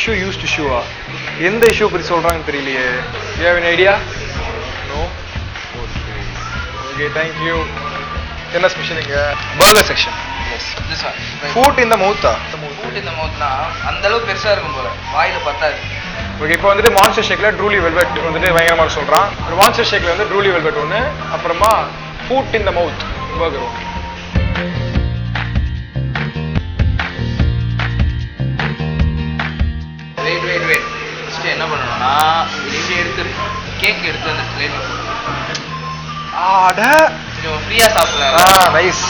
Issue use இஷ்யூவா எந்த issue பற்றி சொல்கிறாங்கன்னு தெரியலையே. You have an idea no okay thank you என்ன ஸ்பெஷல் இங்கே? Burger section. Food in the மவுத்தா Food in the mouth னா அந்த அளவு பெருசா இருக்கும் போல. வாயில பத்தாது. ஓகே இப்போ வந்துட்டு மான்ஸ்டர் ஷேக்கில் ட்ரூலி வெல்வெட் வந்துட்டு பயங்கரமாக சொல்கிறான் மான்ஸ்டர் ஷேக்கில் வந்து ட்ரூலி வெல்வெட் ஒன்று அப்புறமா food in the mouth burger ஒன்று வெயிட் வெயிட் ஃபர்ஸ்ட் என்ன பண்ணணும்னா இது எடுத்து கேக் எடுத்து அந்த ஆட. கொஞ்சம் ஃப்ரீயா சாப்பிடலாம். ஆ நைஸ்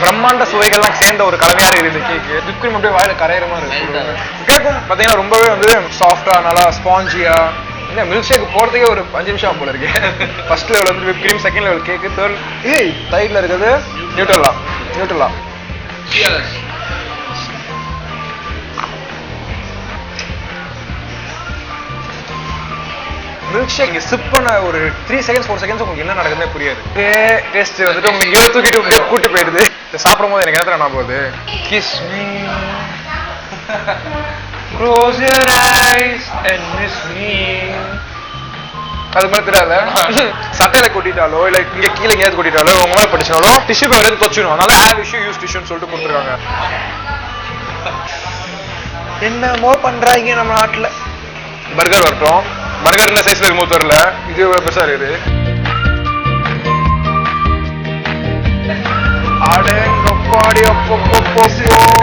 பிரம்மாண்ட சுவைகள்லாம் சேர்ந்த ஒரு கலவையா இருக்குது கேக்கு விப்கிரீம் அப்படியே வாயில கரையிற மாதிரி இருக்கு. கேக்கும். பாத்தீங்கன்னா ரொம்பவே வந்து சாஃப்டா நல்லா ஸ்பாஞ்சியா என்ன மில்க் ஷேக் போறதுக்கே ஒரு அஞ்சு நிமிஷம் போல இருக்கு. ஃபர்ஸ்ட் லெவல் வந்து whipped cream second level cake third ஏய் சைட்ல இருக்குது நியூட்ரலா நியூட்ரலா Cheers. மில்க் ஷேக் சிப் பண்ண ஒரு த்ரீ செகண்ட்ஸ் ஃபோர் செகண்ட்ஸ் உங்களுக்கு என்ன நடக்குதுன்னே புரியாது. டேஸ்ட் வந்துட்டு உங்களுக்கு எங்கேயோ தூக்கிட்டு அப்படியே கூட்டு போயிடுது. சாப்பிடும் போது எனக்கு என்ன நான் போகுது? Kiss me close your eyes and miss me அது மாதிரி தெரியல சட்டையில கொட்டிட்டாலோ இல்ல இங்க கீழே எங்கேயாவது கொட்டிட்டாலோ உங்க மேல படிச்சாலோ டிஷ்யூ பேப்பர் எடுத்து தொச்சிடும் அதனால ஹேவ் இஷ்யூ யூஸ் டிஷ்யூன்னு சொல்லிட்டு கொடுத்துருக்காங்க. என்னமோ பண்றாங்க நம்ம நாட்டுல. பர்கர் வரட்டும். பர்கர் இந்த சைஸ்ல ரிமூவ் வரல இது பெருசா இருக்குது. அடேங்கப்பாடி அப்பப்பப்பப்போ.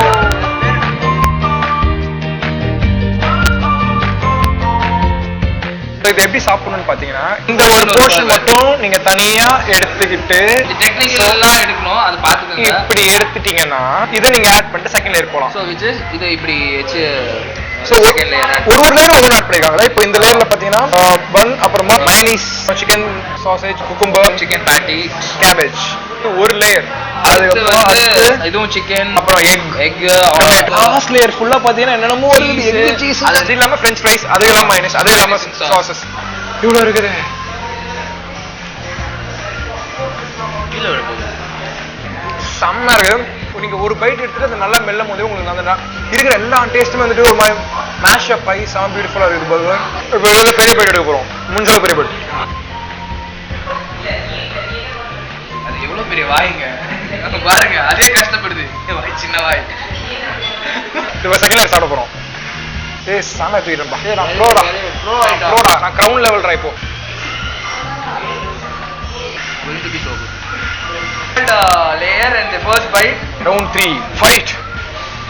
இப்ப இது எப்படி சாப்பிடணும்னு பாத்தீங்கன்னா இந்த ஒரு போர்ஷன் மட்டும் நீங்க தனியா எடுத்துக்கிட்டு இது டெக்னிக்கல் எல்லாம் எடுக்கணும் அது பாத்துக்கோங்க இப்படி எடுத்துட்டீங்கன்னா இதை நீங்க ஆட் பண்ணிட்டு செகண்ட் லேயர் போலாம். ஸோ விச் இஸ் இதை இப்படி So, ஒரு ஒரு ஒரு லேயர் ஒன்று ஆட் பண்ணிருக்காங்க இப்போ இந்த லேயர்ல பாத்தீங்கன்னா பன் அப்புறமா mayonnaise chicken sausage cucumber chicken patty cabbage ஒரு லேயர் இதுவும் சிக்கன் அப்புறம் எக் எக் லாஸ்ட் லேயர் ஃபுல்லா பாத்தீங்கன்னா என்னென்னமோ இருக்குது. Cheese. எக் சீஸ் அது- இல்லாம ஃப்ரெஞ்ச் ஃப்ரைஸ் அது இல்லாம மைனஸ் அது இல்லாம. சாசஸ் இவ்வளவு இருக்குது. செம்ம நீங்க ஒரு பைட் எடுத்துட்டு அது நல்லா மெல்லும் போது உங்களுக்கு அந்த இருக்கிற எல்லா டேஸ்ட்டுமே வந்துட்டு ஒரு மாதிரி மேஷ் அப் ஆகி செம்ம பியூட்டிஃபுல்லா இருக்குது பர்கர் இப்போ வந்து பெரிய பைட் எடுக்க போறோம். முடிஞ்சளவு பெரிய பைட் அது எவ்வளவு பெரிய வாய்ங்க? பாருங்க அதே கஷ்டப்படுது. வாய் சின்ன வாய். இப்போ செகண்ட் லேயர் சாப்பிட போறோம். ஏய் சாம தூக்கிட்டேன்பா ஏய் நான் நான் கிரவுண்ட் லெவல் ட்ரை இப்போ ரவுண்ட் த்ரீ ஃபைட்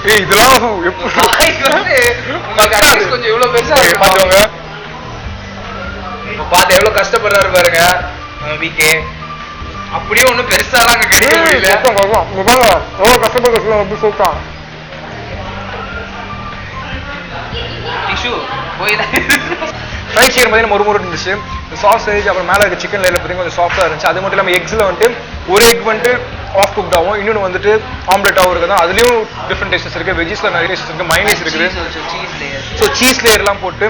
ஏய் இதெல்லாம் எப்படி? கொஞ்சம் இவ்வளவு பெருசா இருக்கு பார்த்துக்கோங்க பார்த்து எவ்வளவு கஷ்டப்படுறாரு பாருங்க. விகே அப்படியே ஒண்ணும் பெருசாலாம் அங்க கிடைக்க முடியல எவ்வளோ கஷ்டப்பட்டு எப்படி சொல்லிட்டான். டிஷ்யூ போய் தான் ஃப்ரை சிக்கன் பார்த்தீங்கன்னா ஒரு முறை இருந்துச்சு. சாசேஜ் அப்புறம் மேலே இருக்க சிக்கன் லேயர் பார்த்தீங்கன்னா கொஞ்சம் சாஃப்டாக இருந்துச்சு. அது மட்டும் இல்லாமல் எக்ஸில் வந்துட்டு ஒரு எக் வந்துட்டு ஆஃப் குக்ட் ஆகும் இன்னொன்று வந்துட்டு ஆம்லெட்டாகவும் இருக்குது அதுலேயும் டிஃப்ரெண்ட் டேஸ்டஸ் இருக்குது வெஜ்ஜில் நிறைய டேஸ்ட் இருக்குது. மைனஸ் இருக்குது ஸோ சீஸ் லேயர்லாம் போட்டு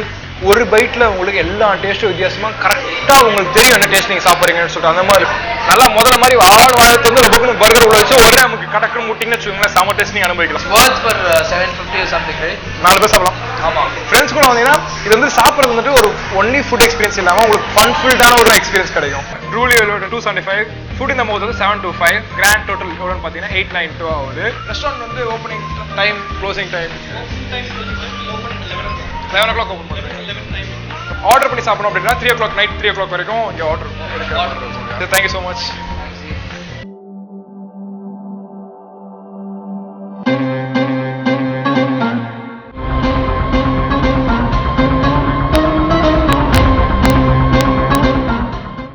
ஒரு பைட்ல உங்களுக்கு எல்லா டேஸ்ட்டும் வித்தியாசமா கரெக்டா உங்களுக்கு தெரியும் என்ன டேஸ்ட் நீங்க சாப்பிடுறீங்கன்னு சொல்லிட்டு. அந்த மாதிரி நல்லா முதல்ல மாதிரி ஆடு வாழத்து வந்து ரொம்ப பர்கர் உள்ள வச்சு உடனே நமக்கு கடக்குன்னு முட்டிங்கன்னு வச்சுக்கோங்களேன் செம டேஸ்ட் நீங்க அனுபவிக்கலாம். Uh, 750 or something right? நாலு பேர் சாப்பிடலாம். ஆமா. ஃப்ரெண்ட்ஸ் கூட வந்தீங்கன்னா இது வந்து சாப்பிடுறது வந்துட்டு ஒரு ஒன்லி ஃபுட் எக்ஸ்பீரியன்ஸ் இல்லாம உங்களுக்கு ஃபன் ஃபில்டான ஒரு எக்ஸ்பீரியன்ஸ் கிடைக்கும். Truly two seventy five food in the mouth வந்து seven two five grand total எவ்வளோன்னு பார்த்தீங்கன்னா எயிட் நைன் டூ ஆகுது. ரெஸ்டாரண்ட் வந்து opening time closing time eleven o'clock open பண்ணுறேன் ஆர்டர் பண்ணி சாப்பிடணும் அப்படின்னா three o'clock night three o'clock வரைக்கும் இங்கே ஆர்டர். Thank you so much